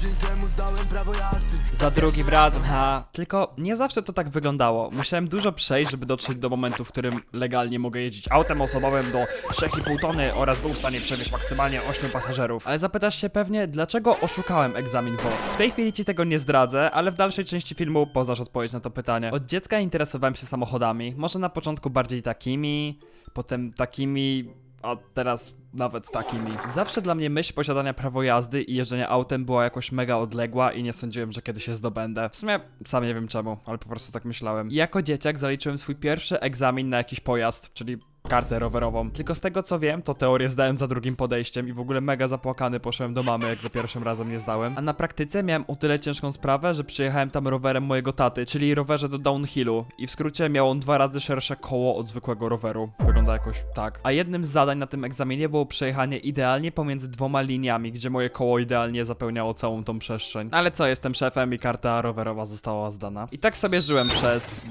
Tydzień temu zdałem prawo jazdy Za drugim razem, ha. Tylko nie zawsze to tak wyglądało. Musiałem dużo przejść, żeby dotrzeć do momentu, w którym legalnie mogę jeździć autem osobowym do 3,5 tony oraz był w stanie przewieźć maksymalnie 8 pasażerów. Ale zapytasz się pewnie, dlaczego oszukałem egzamin WOT? W tej chwili ci tego nie zdradzę, ale w dalszej części filmu poznasz odpowiedź na to pytanie. Od dziecka interesowałem się samochodami. Może na początku bardziej takimi, potem takimi, a teraz nawet takimi. Zawsze dla mnie myśl posiadania prawo jazdy i jeżdżenia autem była jakoś mega odległa i nie sądziłem, że kiedyś się zdobędę. W sumie sam nie wiem czemu, ale po prostu tak myślałem. I jako dzieciak zaliczyłem swój pierwszy egzamin na jakiś pojazd, czyli kartę rowerową. Tylko z tego co wiem, to teorię zdałem za drugim podejściem i w ogóle mega zapłakany poszedłem do mamy, jak za pierwszym razem nie zdałem. A na praktyce miałem o tyle ciężką sprawę, że przyjechałem tam rowerem mojego taty, czyli rowerze do downhillu. I w skrócie miał on dwa razy szersze koło od zwykłego roweru. Wygląda jakoś tak. A jednym z zadań na tym egzaminie było przejechanie idealnie pomiędzy dwoma liniami, gdzie moje koło idealnie zapełniało całą tą przestrzeń. Ale co, jestem szefem i karta rowerowa została zdana. I tak sobie żyłem przez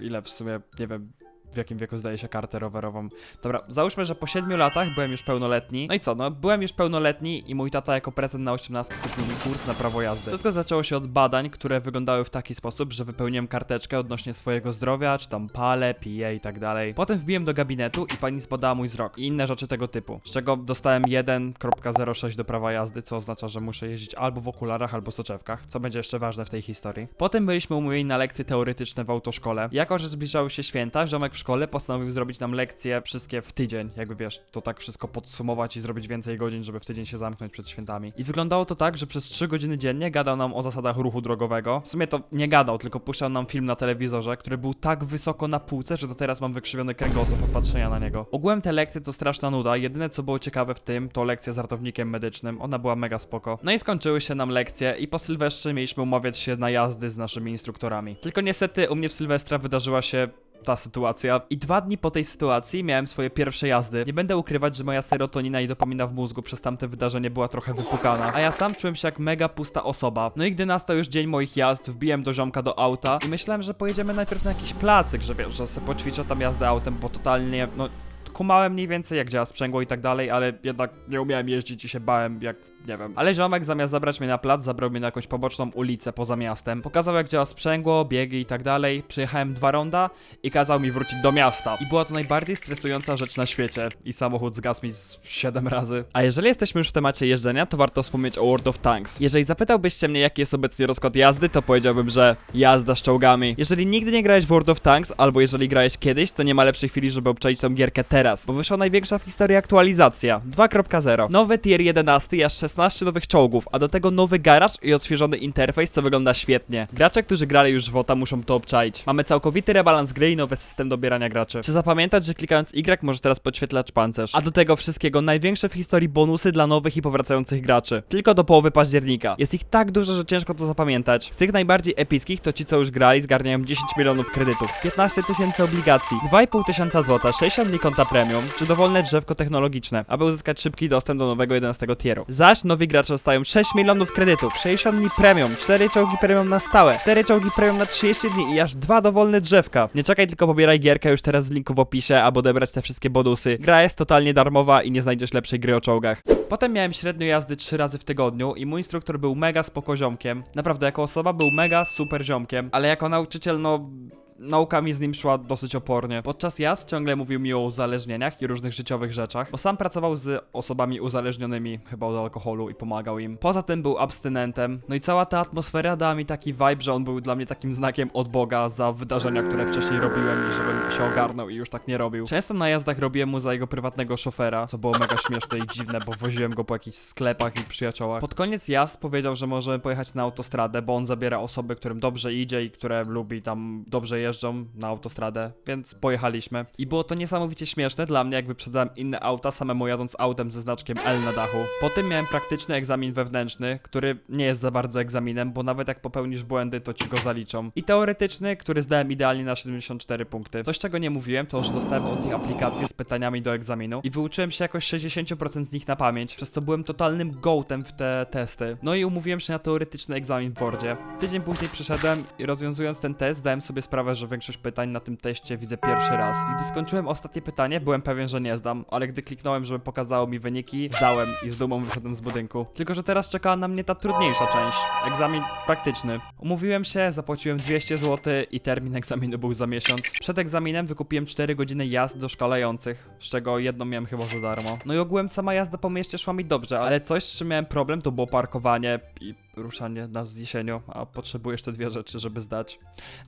ile w sumie, nie wiem, w jakim wieku zdaje się kartę rowerową. Dobra, załóżmy, że po 7 latach byłem już pełnoletni. No i co, no byłem już pełnoletni i mój tata jako prezent na 18 kupił mi kurs na prawo jazdy. Wszystko zaczęło się od badań, które wyglądały w taki sposób, że wypełniłem karteczkę odnośnie swojego zdrowia, czy tam palę, piję i tak dalej. Potem wbiłem do gabinetu i pani zbadała mój wzrok i inne rzeczy tego typu. Z czego dostałem 1.06 do prawa jazdy, co oznacza, że muszę jeździć albo w okularach, albo soczewkach, co będzie jeszcze ważne w tej historii. Potem byliśmy umówieni na lekcje teoretyczne w autoszkole. Jako, że zbliżały się święta, ziomek szkole postanowił zrobić nam lekcje wszystkie w tydzień. Jakby wiesz, to tak wszystko podsumować i zrobić więcej godzin, żeby w tydzień się zamknąć przed świętami. I wyglądało to tak, że przez 3 godziny dziennie gadał nam o zasadach ruchu drogowego. W sumie to nie gadał, tylko puszczał nam film na telewizorze, który był tak wysoko na półce, że do teraz mam wykrzywiony kręgosłup od patrzenia na niego. Ogółem te lekcje to straszna nuda. Jedyne co było ciekawe w tym, to lekcja z ratownikiem medycznym. Ona była mega spoko. No i skończyły się nam lekcje i po Sylwestrze mieliśmy umawiać się na jazdy z naszymi instruktorami. Tylko niestety u mnie w Sylwestra wydarzyła się ta sytuacja. I dwa dni po tej sytuacji miałem swoje pierwsze jazdy. Nie będę ukrywać, że moja serotonina i dopamina w mózgu przez tamte wydarzenie była trochę wypukana, a ja sam czułem się jak mega pusta osoba. No i gdy nastał już dzień moich jazd, wbiłem do ziomka do auta i myślałem, że pojedziemy najpierw na jakiś placyk, że wiesz, że sobie poćwiczę tam jazdę autem, bo totalnie, no kumałem mniej więcej jak działa sprzęgło i tak dalej, ale jednak nie umiałem jeździć i się bałem jak, nie wiem. Ale ziomek zamiast zabrać mnie na plac, zabrał mnie na jakąś poboczną ulicę poza miastem. Pokazał jak działa sprzęgło, biegi i tak dalej. Przejechałem dwa ronda i kazał mi wrócić do miasta. I była to najbardziej stresująca rzecz na świecie. I samochód zgasł mi z 7 razy. A jeżeli jesteśmy już w temacie jeżdżenia, to warto wspomnieć o World of Tanks. Jeżeli zapytałbyście mnie jaki jest obecnie rozkład jazdy, to powiedziałbym, że jazda z czołgami. Jeżeli nigdy nie grałeś w World of Tanks, albo jeżeli grałeś kiedyś, to nie ma lepszej chwili, żeby obczaić tą gierkę teraz, bo wyszła największa w historii aktualizacja 2.0. Nowy tier 11 i aż 16 nowych czołgów, a do tego nowy garaż i odświeżony interfejs, co wygląda świetnie. Gracze, którzy grali już w WOTA muszą to obczaić. Mamy całkowity rebalans gry i nowy system dobierania graczy. Czy zapamiętać, że klikając Y może teraz podświetlać pancerz? A do tego wszystkiego największe w historii bonusy dla nowych i powracających graczy. Tylko do połowy października. Jest ich tak dużo, że ciężko to zapamiętać. Z tych najbardziej epickich to ci, co już grali, zgarniają 10 milionów kredytów, 15 tysięcy obligacji, 2,5 tysiąca złota, 60 dni konta premium, czy dowolne drzewko technologiczne, aby uzyskać szybki dostęp do nowego 11 tieru. Zaś nowi gracze dostają 6 milionów kredytów, 60 dni premium, 4 czołgi premium na stałe, 4 czołgi premium na 30 dni i aż dwa dowolne drzewka. Nie czekaj, tylko pobieraj gierkę już teraz z linku w opisie, aby odebrać te wszystkie bonusy. Gra jest totalnie darmowa i nie znajdziesz lepszej gry o czołgach. Potem miałem średnio jazdy 3 razy w tygodniu i mój instruktor był mega spoko ziomkiem. Naprawdę, jako osoba był mega super ziomkiem, ale jako nauczyciel, no nauka mi z nim szła dosyć opornie. Podczas jazd ciągle mówił mi o uzależnieniach i różnych życiowych rzeczach, bo sam pracował z osobami uzależnionymi chyba od alkoholu i pomagał im. Poza tym był abstynentem, no i cała ta atmosfera dała mi taki vibe, że on był dla mnie takim znakiem od Boga za wydarzenia, które wcześniej robiłem i żebym się ogarnął i już tak nie robił. Często na jazdach robiłem mu za jego prywatnego szofera, co było mega śmieszne i dziwne, bo woziłem go po jakichś sklepach i przyjaciołach. Pod koniec jazd powiedział, że możemy pojechać na autostradę, bo on zabiera osoby, którym dobrze idzie i które lubi tam dobrze jeżdżą na autostradę, więc pojechaliśmy. I było to niesamowicie śmieszne dla mnie, jak wyprzedzałem inne auta, samemu jadąc autem ze znaczkiem L na dachu. Potem miałem praktyczny egzamin wewnętrzny, który nie jest za bardzo egzaminem, bo nawet jak popełnisz błędy, to ci go zaliczą. I teoretyczny, który zdałem idealnie na 74 punkty. Coś, czego nie mówiłem, to że dostałem od nich aplikację z pytaniami do egzaminu i wyuczyłem się jakoś 60% z nich na pamięć, przez co byłem totalnym gołtem w te testy. No i umówiłem się na teoretyczny egzamin w Wordzie. Tydzień później przyszedłem i rozwiązując ten test, zdałem sobie sprawę, że większość pytań na tym teście widzę pierwszy raz. Gdy skończyłem ostatnie pytanie, byłem pewien, że nie zdam, ale gdy kliknąłem, żeby pokazało mi wyniki, zdałem i z dumą wyszedłem z budynku. Tylko, że teraz czekała na mnie ta trudniejsza część. Egzamin praktyczny. Umówiłem się, zapłaciłem 200 zł i termin egzaminu był za miesiąc. Przed egzaminem wykupiłem 4 godziny jazd do szkalających, z czego jedną miałem chyba za darmo. No i ogółem sama jazda po mieście szła mi dobrze, ale coś, z czym miałem problem, to było parkowanie i ruszanie na wzniesieniu, a potrzebuję jeszcze dwie rzeczy, żeby zdać.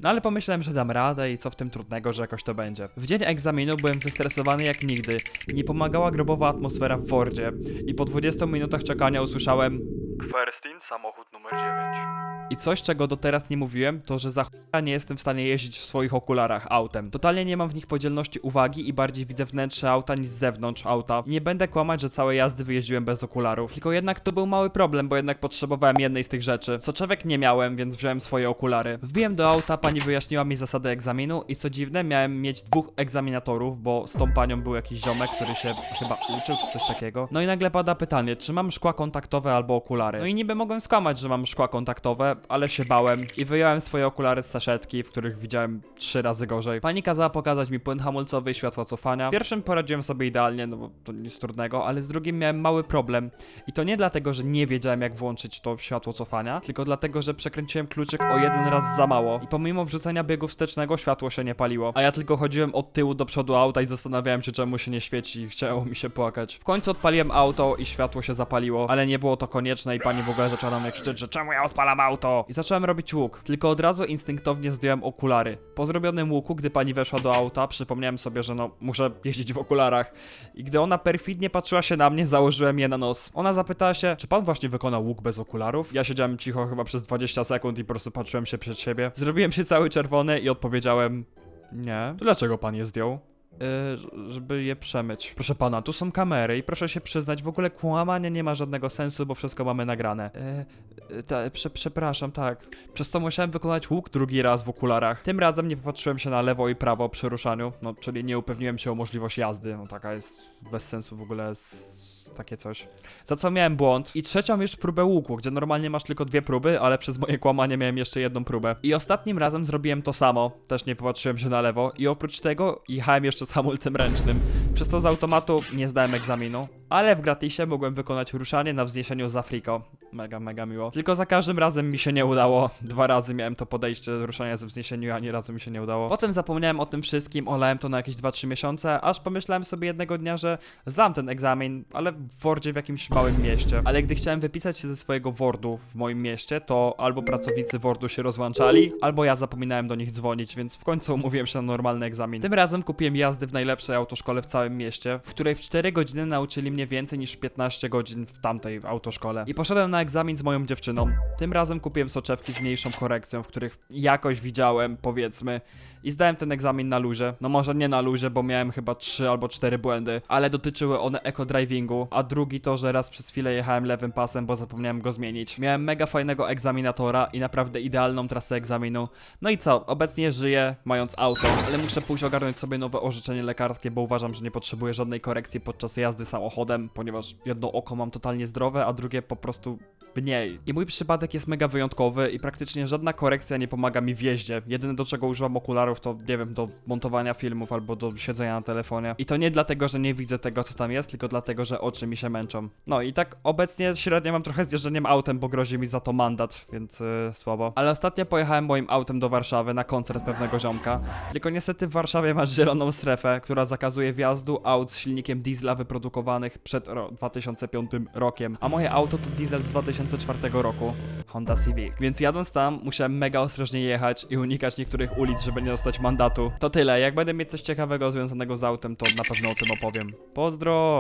No ale pomyślałem, że dam radę i co w tym trudnego, że jakoś to będzie. W dzień egzaminu byłem zestresowany jak nigdy. Nie pomagała grobowa atmosfera w Fordzie i po 20 minutach czekania usłyszałem Ferstin, samochód numer 9. I coś, czego do teraz nie mówiłem, to że za chuja nie jestem w stanie jeździć w swoich okularach autem. Totalnie nie mam w nich podzielności uwagi i bardziej widzę wnętrze auta niż zewnątrz auta. Nie będę kłamać, że całe jazdy wyjeździłem bez okularów. Tylko jednak to był mały problem, bo jednak potrzebowałem jednej z tych rzeczy. Soczewek nie miałem, więc wziąłem swoje okulary. Wbiłem do auta, pani wyjaśniła mi zasady egzaminu i co dziwne, miałem mieć dwóch egzaminatorów, bo z tą panią był jakiś ziomek, który się chyba uczył czy coś takiego. No i nagle pada pytanie, czy mam szkła kontaktowe albo okulary. No i niby mogłem skłamać, że mam szkła kontaktowe, ale się bałem i wyjąłem swoje okulary z saszetki, w których widziałem trzy razy gorzej. Pani kazała pokazać mi płyn hamulcowy i światła cofania. Pierwszym poradziłem sobie idealnie, no bo to nic trudnego, ale z drugim miałem mały problem. I to nie dlatego, że nie wiedziałem jak włączyć to światło cofania, tylko dlatego, że przekręciłem kluczyk o jeden raz za mało. I pomimo wrzucenia biegu wstecznego światło się nie paliło. A ja tylko chodziłem od tyłu do przodu auta i zastanawiałem się czemu się nie świeci i chciało mi się płakać. W końcu odpaliłem auto i światło się zapaliło, ale nie było to konieczne i pani w ogóle zaczęła na mnie krzyczeć, że czemu ja odpalam auto? I zacząłem robić łuk, tylko od razu instynktownie zdjąłem okulary. Po zrobionym łuku, gdy pani weszła do auta, przypomniałem sobie, że no muszę jeździć w okularach. I gdy ona perfidnie patrzyła się na mnie, założyłem je na nos. Ona zapytała się, czy pan właśnie wykonał łuk bez okularów? Ja siedziałem cicho chyba przez 20 sekund i po prostu patrzyłem się przed siebie. Zrobiłem się cały czerwony i odpowiedziałem, nie. To dlaczego pan je zdjął? Yy, żeby je przemyć. Proszę pana, tu są kamery i proszę się przyznać, w ogóle kłamanie nie ma żadnego sensu, bo wszystko mamy nagrane. Yy, yy, ta, prze, przepraszam, tak. Przez to musiałem wykonać łuk drugi raz w okularach. Tym razem nie popatrzyłem się na lewo i prawo przy ruszaniu, no czyli nie upewniłem się o możliwość jazdy. No taka jest bez sensu w ogóle takie coś. Za co miałem błąd. I trzecią już próbę łuku, gdzie normalnie masz tylko dwie próby, ale przez moje kłamanie miałem jeszcze jedną próbę. I ostatnim razem zrobiłem to samo. Też nie popatrzyłem się na lewo. I oprócz tego jechałem jeszcze z hamulcem ręcznym. Przez to z automatu nie zdałem egzaminu. Ale w gratisie mogłem wykonać ruszanie na wzniesieniu z Afriko. Mega, mega miło. Tylko za każdym razem mi się nie udało. Dwa razy miałem to podejście ruszania ze wzniesieniu, ani razu mi się nie udało. Potem zapomniałem o tym wszystkim, olałem to na jakieś 2-3 miesiące, aż pomyślałem sobie jednego dnia, że zdam ten egzamin, ale w Wordzie w jakimś małym mieście. Ale gdy chciałem wypisać się ze swojego Wordu w moim mieście, to albo pracownicy Wordu się rozłączali, albo ja zapominałem do nich dzwonić, więc w końcu umówiłem się na normalny egzamin. Tym razem kupiłem jazdy w najlepszej autoszkole w całym mieście, w której w 4 godziny nauczyli mnie więcej niż 15 godzin w tamtej autoszkole. I poszedłem na egzamin z moją dziewczyną. Tym razem kupiłem soczewki z mniejszą korekcją, w których jakoś widziałem, powiedzmy. I zdałem ten egzamin na luzie. No może nie na luzie, bo miałem chyba 3 albo 4 błędy, ale dotyczyły one eco-drivingu, a drugi to, że raz przez chwilę jechałem lewym pasem, bo zapomniałem go zmienić. Miałem mega fajnego egzaminatora i naprawdę idealną trasę egzaminu. No i co? Obecnie żyję mając auto, ale muszę pójść ogarnąć sobie nowe orzeczenie lekarskie, bo uważam, że nie potrzebuję żadnej korekcji podczas jazdy samochodem, ponieważ jedno oko mam totalnie zdrowe, a drugie po prostu mniej. I mój przypadek jest mega wyjątkowy i praktycznie żadna korekcja nie pomaga mi w jeździe. Jedyne do czego używam okularów to, nie wiem, do montowania filmów albo do siedzenia na telefonie. I to nie dlatego, że nie widzę tego, co tam jest, tylko dlatego, że oczy mi się męczą. No i tak obecnie średnio mam trochę z autem, bo grozi mi za to mandat, więc yy, słabo. Ale ostatnio pojechałem moim autem do Warszawy na koncert pewnego ziomka. Tylko niestety w Warszawie masz zieloną strefę, która zakazuje wjazdu aut z silnikiem diesla wyprodukowanych przed ro 2005 rokiem. A moje auto to diesel z 2004 roku. Honda Civic. Więc jadąc tam, musiałem mega ostrożnie jechać i unikać niektórych ulic, żeby nie dostać mandatu. To tyle. Jak będę mieć coś ciekawego związanego z autem, to na pewno o tym opowiem. Pozdro!